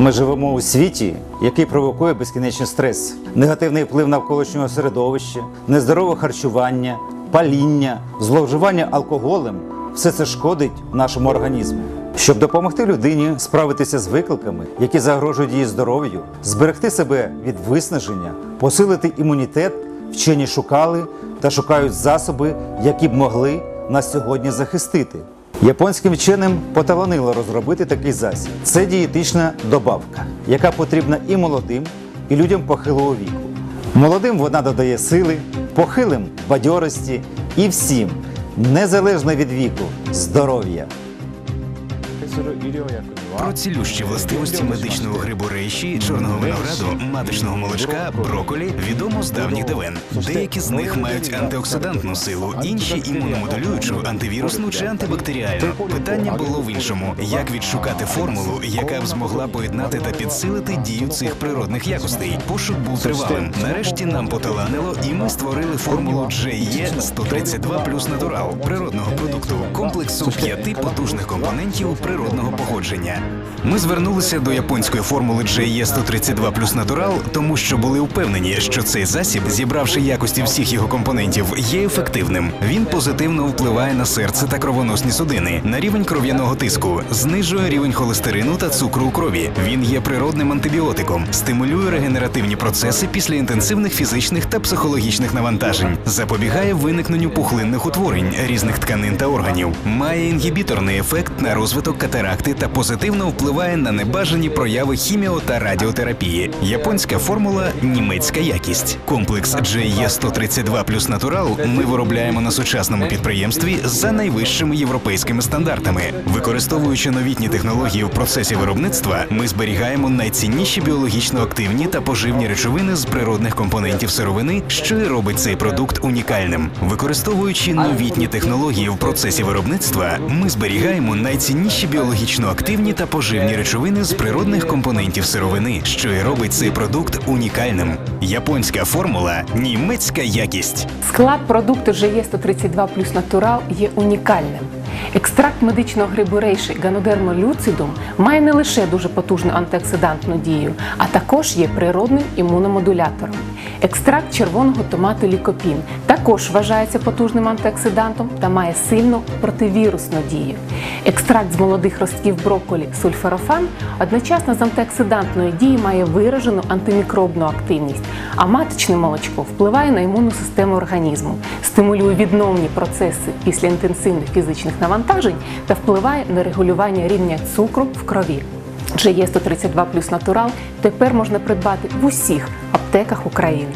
Ми живемо у світі, який провокує безкінечний стрес, негативний вплив навколишнього середовища, нездорове харчування, паління, зловживання алкоголем все це шкодить нашому організму. Щоб допомогти людині справитися з викликами, які загрожують її здоров'ю, зберегти себе від виснаження, посилити імунітет, вчені шукали та шукають засоби, які б могли нас сьогодні захистити. Японським вченим поталанило розробити такий засіб. Це дієтична добавка, яка потрібна і молодим, і людям похилого віку. Молодим вона додає сили, похилим бадьорості і всім, незалежно від віку, здоров'я. Про цілющі властивості медичного грибу рейші, чорного винограду, маточного молочка, броколі відомо з давніх давен. Деякі з них мають антиоксидантну силу, інші імуномодулюючу, антивірусну чи антибактеріальну. Питання було в іншому: як відшукати формулу, яка б змогла поєднати та підсилити дію цих природних якостей. Пошук був тривалим. Нарешті нам поталанило, і ми створили формулу GE 132 плюс натурал природного продукту, комплексу п'яти потужних компонентів природ походження. Ми звернулися до японської формули GE 132 плюс натурал, тому що були впевнені, що цей засіб, зібравши якості всіх його компонентів, є ефективним. Він позитивно впливає на серце та кровоносні судини, на рівень кров'яного тиску, знижує рівень холестерину та цукру у крові. Він є природним антибіотиком, стимулює регенеративні процеси після інтенсивних фізичних та психологічних навантажень, запобігає виникненню пухлинних утворень різних тканин та органів, має інгібіторний ефект на розвиток катаракти та позитивно впливає на небажані прояви хіміо та радіотерапії. Японська формула німецька якість. Комплекс GE 132 плюс натурал ми виробляємо на сучасному підприємстві за найвищими європейськими стандартами. Використовуючи новітні технології в процесі виробництва, ми зберігаємо найцінніші біологічно активні та поживні речовини з природних компонентів сировини, що і робить цей продукт унікальним. Використовуючи новітні технології в процесі виробництва, ми зберігаємо найцінніші біологічно активні та поживні речовини з природних компонентів сировини, що і робить цей продукт унікальним. Японська формула німецька якість. Склад продукту GE 132 плюс натурал є унікальним. Екстракт медичного грибу рейші Ганодермо люцидум має не лише дуже потужну антиоксидантну дію, а також є природним імуномодулятором. Екстракт червоного томату лікопін також вважається потужним антиоксидантом та має сильну противірусну дію. Екстракт з молодих ростків брокколі сульфарофан одночасно з антиоксидантною дією має виражену антимікробну активність, а маточне молочко впливає на імунну систему організму, стимулює відновні процеси після інтенсивних фізичних навантажень та впливає на регулювання рівня цукру в крові. GE 132 плюс натурал тепер можна придбати в усіх аптеках України.